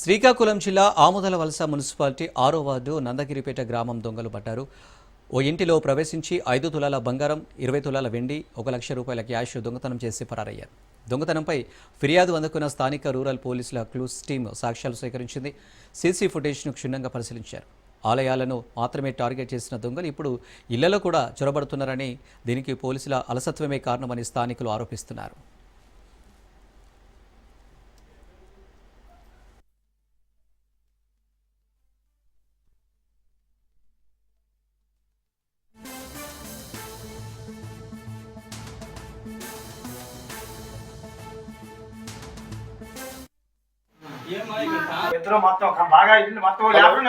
శ్రీకాకుళం జిల్లా ఆముదల వలస మున్సిపాలిటీ ఆరో వార్డు నందగిరిపేట గ్రామం దొంగలు పట్టారు. ఓ ఇంటిలో ప్రవేశించి ఐదు తులాల బంగారం ఇరవై తులాల వెండి ఒక లక్ష రూపాయల క్యాష్ దొంగతనం చేసి పరారయ్యారు. దొంగతనంపై ఫిర్యాదు అందుకున్న స్థానిక రూరల్ పోలీసుల క్లూస్ టీం సాక్ష్యాలు సేకరించింది. సీసీ ఫుటేజ్ను క్షుణ్ణంగా పరిశీలించారు. ఆలయాలను మాత్రమే టార్గెట్ చేసిన దొంగలు ఇప్పుడు ఇళ్ళలో కూడా చొరబడుతున్నారని దీనికి పోలీసుల అలసత్వమే కారణమని స్థానికులు ఆరోపిస్తున్నారు. ఇద్దరు మొత్తం బాగా ఇల్లు మొత్తం లేబర్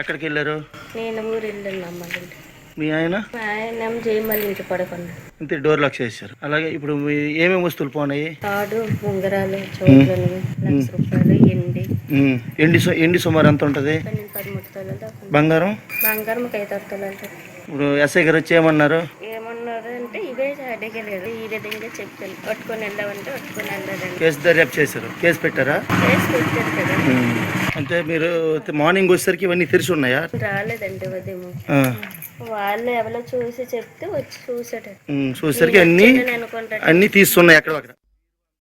ఎక్కడికి వెళ్ళారు నేను ఊరు వెళ్ళాను మీ ఆయన? ఆయన జయమల్లి ఇంటి పడకుండా. ఇంత డోర్ లాక్ చేశారు అలాగే ఇప్పుడు ఏమేమి వస్తువులు పోనాయి? తాడు ఉంగరాలు చోట్లను లక్ష రూపాయలు ఎండి. ఎండి ఎండి సుమారు ఎంత ఉంటుంది. బంగారం? బంగారం ఒక ఐదు ఇప్పుడు ఎస్ఐ గారు వచ్చి ఏమన్నారు? అడగలేదు ఈ విధంగా చెప్పాను పట్టుకొని వెళ్ళామంటే పట్టుకొని వెళ్ళారండి కేసు దర్యాప్తు చేశారు. కేసు పెట్టారా? కేసు పెట్టారు కదా. అంటే మీరు మార్నింగ్ వచ్చేసరికి ఇవన్నీ తెరిచి ఉన్నాయా? రాలేదండి ఉదయం. ఆ. వాళ్ళు ఎవరో చూసి చెప్తే వచ్చి చూసాడు ఉమ్, చూసేసరికి అన్నీ అన్నీ తీస్తున్నాయి అక్కడ అక్కడ.